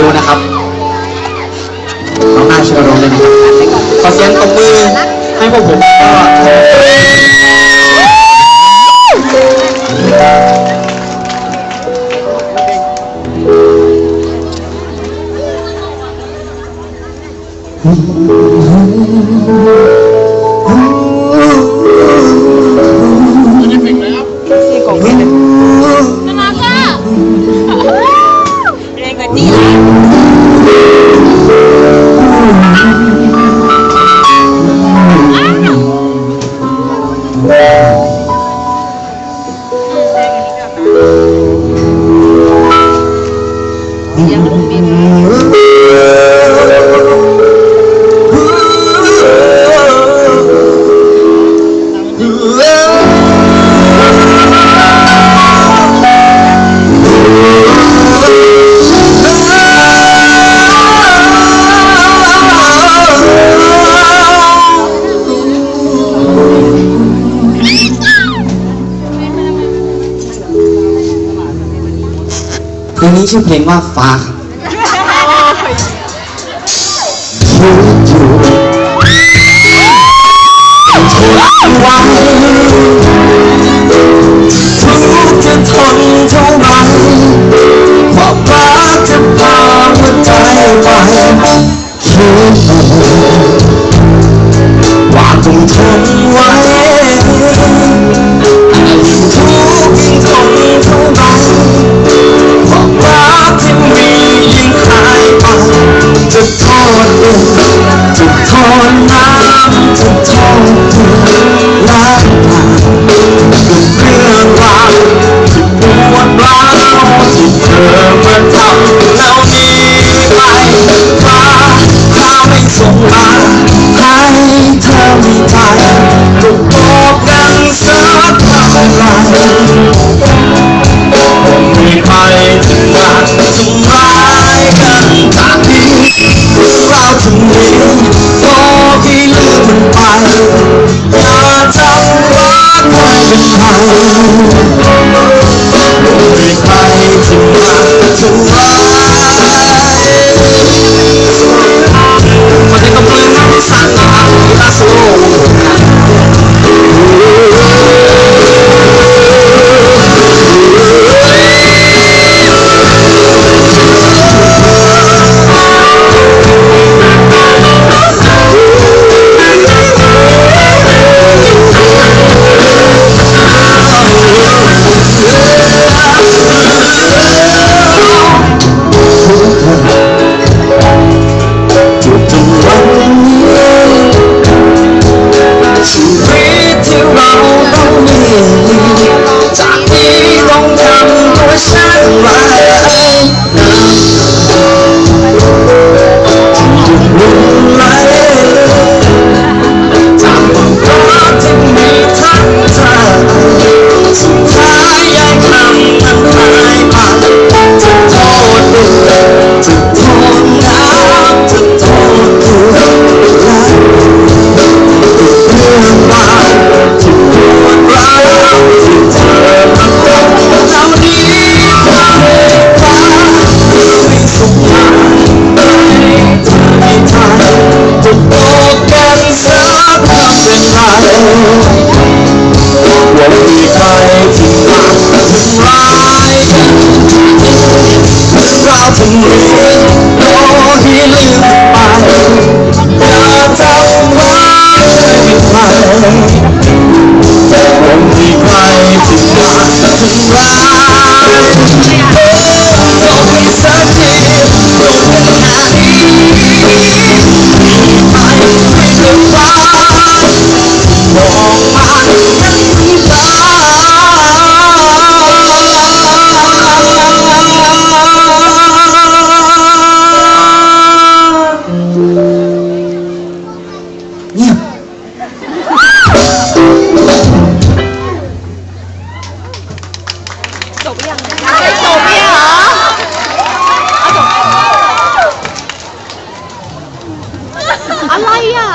ดูนะครับน้องหน้าเชื่อวรงเลยนะครับขอเสียงตบมือให้พวกผมก็ ชื่อเพลงว่าฟ้าครับวันทุกจะทนเท่าไหร่เพราะฟ้าจะพาหัวใจไปคิด อย่าจำว่าใครเป็นใคร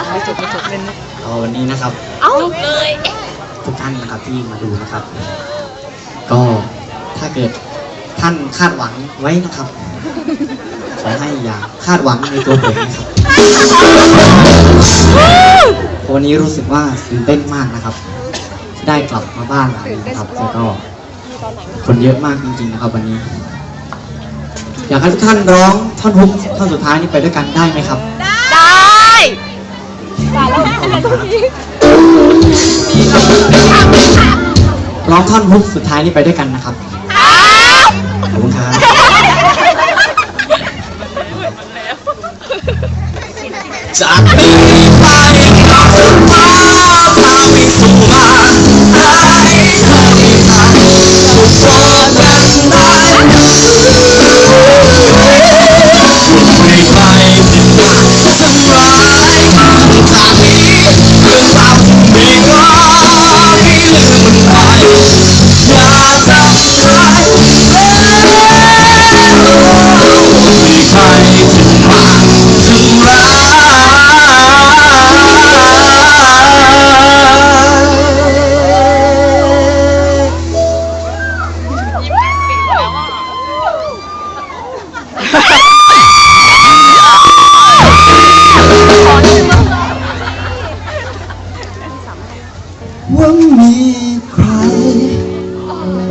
ไม่จบไม่จบเล่นนะวันนี้นะครับ เอาเลยทุกท่านนะครับที่มาดูนะครับ ก็ถ้าเกิดท่านคาดหวังไว้นะครับ ขอให้อย่าคาดหวังในตัวผมนะครับวันนี้รู้สึกว่าตื่นเต้นมากนะครับ ได้กลับมาบ้านหลังนะครับแล้วก็คนเยอะมากจริงๆนะครับวันนี้ อยากให้ทุกท่านร้องท่อนฮุกท่อนสุดท้ายนี้ไปด้วยกันได้ไหมครับ ร้องท่อนฮุกสุดท้ายนี้ไปด้วยกันนะครับ ขอบคุณครับจากนี้ ว่ามีใคร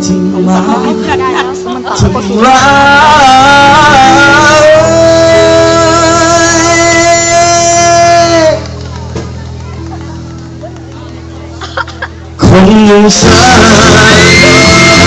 ที่มาทำร้าคนอย่าย